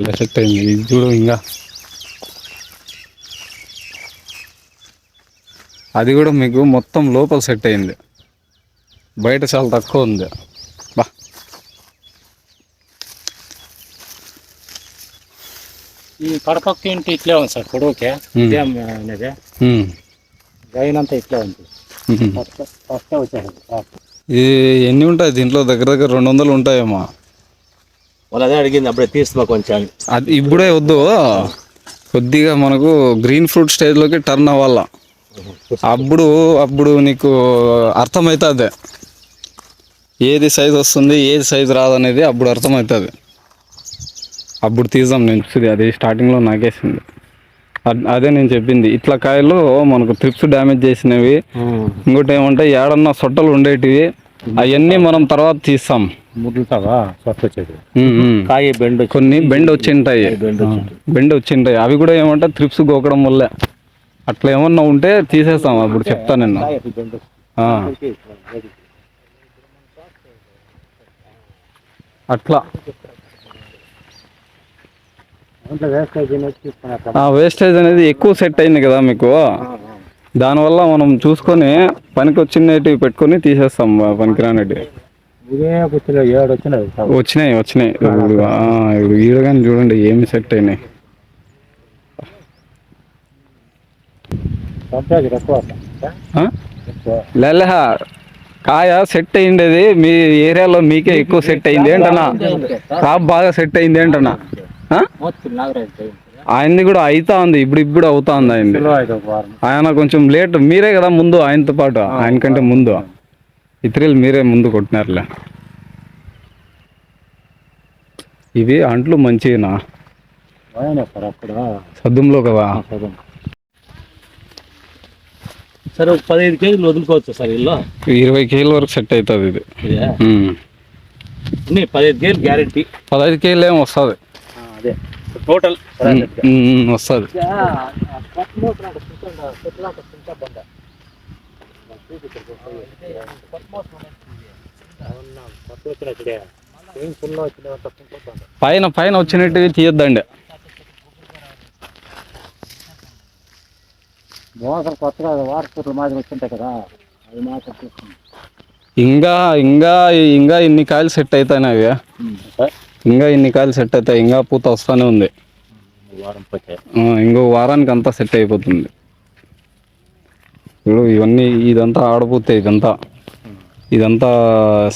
భలే సెట్ అయింది ఇది చూడు ఇంకా అది కూడా మీకు మొత్తం లోపల సెట్ అయింది. బయట చాలా తక్కువ ఉంది. బా. ఈ కడపక్క ఇంటి ఇట్లే ఉంది సార్ పొడవుకే. ఇదే అనేది. ఉమ్. గైనంతా ఇట్లే ఉంది. ఫస్ట్ ఇది ఎన్ని ఉంటాయి దీంట్లో? దగ్గర దగ్గర రెండు వందలు ఉంటాయేమో. వాళ్ళు అదే అడిగింది అప్పుడే తీస్తున్నా కొంచెం. అది ఇప్పుడే వద్దు. కొద్దిగా మనకు గ్రీన్ ఫ్రూట్ స్టేజ్లోకి టర్న్ అవ్వాలా. అప్పుడు అప్పుడు నీకు అర్థమవుతుంది ఏది సైజ్ వస్తుంది ఏది సైజ్ రాదనేది అప్పుడు అర్థమవుతుంది అప్పుడు తీద్దాం నేను అది స్టార్టింగ్లో నాకేసింది. అద్- అదే నేను చెప్పింది. ఇట్లా కాయలు మనకు ట్రిప్స్ డ్యామేజ్ చేసినవి. ఇంకోటి ఏమంటే ఏడన్నా సొట్టలు ఉండేటివి. అవన్నీ మనం తర్వాత తీస్తాం. ఉమ్. కాయ బెండ్ వచ్చి కొన్ని బెండ్ వచ్చింటాయి. బెండ్ వచ్చి బెండ్ వచ్చింటాయి. అవి కూడా ఏమంటే త్రిప్స్ గోకడం వల్లే. అట్లా ఏమన్నా ఉంటే తీసేస్తాం. అప్పుడు చెప్తా నేను అట్లా. వేస్టేజ్ అనేది ఎక్కువ సెట్ అయింది కదా మీకు? దానివల్ల మనం చూసుకొని పనికి వచ్చినవి పెట్టుకొని తీసేస్తాం సార్ వచ్చినాయి. వచ్చినాయి ఇప్పుడు కానీ చూడండి ఏమి సెట్ అయినాయి. లేలే కాయ సెట్ అయిండేది మీ ఏరియాలో మీకే ఎక్కువ సెట్ అయింది ఏంటన్నా క్రాప్ బాగా సెట్ అయింది ఏంటన్నా ఆయనది కూడా అవుతా ఉంది ఇప్పుడు ఇప్పుడు అవుతా ఉంది వారం. ఆయన కొంచెం లేట్ మీరే కదా ముందు ఆయనతో పాటు ఆయన కంటే ముందు. ఇతరులు మీరే ముందు కొట్టినారులే. ఇవి అంట్లు మంచినా సద్దుంలో కదా? సరే పదిహేను కేజీలు వదులుకోవచ్చు సార్ ఇల్లు? ఇరవై కేజీల వరకు సెట్ అవుతుంది ఇది. పదిహేను కేజీలు గ్యారెంటీ. పదహైదు కేజీలు ఏమి వస్తుంది? అదే. టోటల్ వస్తుంది. పైన పైన వచ్చినట్టు తీయొద్దండి. మోసం కొత్తగా వాటర్ మాదిరి వచ్చింటాయి కదా అవి మాత్రం ఇంకా ఇంకా ఇంకా ఇన్ని కాయలు సెట్ అవుతాయి అవి? ఇంకా ఇన్ని కాయలు సెట్ అవుతాయి ఇంకా పూత వస్తూనే ఉంది. ఇంకో వారానికి అంతా సెట్ అయిపోతుంది. ఇప్పుడు ఇవన్నీ ఇదంతా ఆడపోతే ఇదంతా. ఇదంతా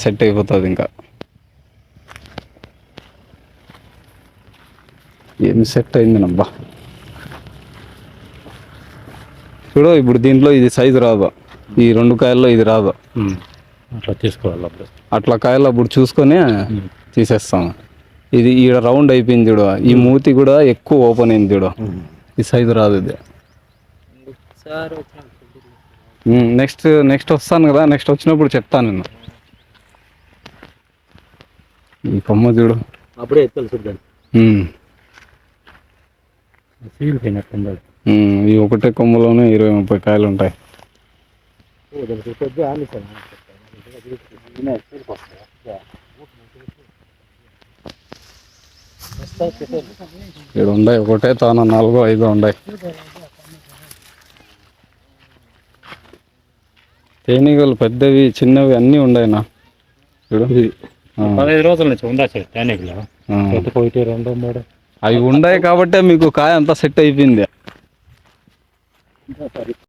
సెట్ అయిపోతుంది ఇంకా. ఏం సెట్ అయింది నబ్బా చూడు ఇప్పుడు దీంట్లో ఇది సైజు రాదు. ఈ రెండు కాయల్లో ఇది రాదు. అట్లా తీసుకోవాలి అట్లా కాయలు అప్పుడు చూసుకొని తీసేస్తాం ఇది ఈడ రౌండ్ అయిపోయింది చూడు. ఈ మూతి కూడా ఎక్కువ ఓపెన్ అయింది చూడు. ఈ సైజు రాదు ఇది. నెక్స్ట్ నెక్స్ట్ వస్తాను కదా. నెక్స్ట్ వచ్చినప్పుడు చెప్తాను నేను ఈ కొమ్మ చూడు. అప్పుడే ఈ ఒకటే కొమ్మలోనే ఇరవై ముప్పై కాయలు ఉంటాయి. పెద్ద ఆలి సార్ ఇక్కడ ఉన్నాయి. ఒకటే తాను నాలుగో ఐదో ఉన్నాయి. తేనీగలు పెద్దవి చిన్నవి అన్నీ ఉన్నాయి నా చూడు పదహైదు రోజుల నుంచి ఉందా సార్ ఆ. ఒకటి రెండు మూడు. అవి ఉన్నాయి కాబట్టే మీకు కాయ అంతా సెట్ అయిపోయింది.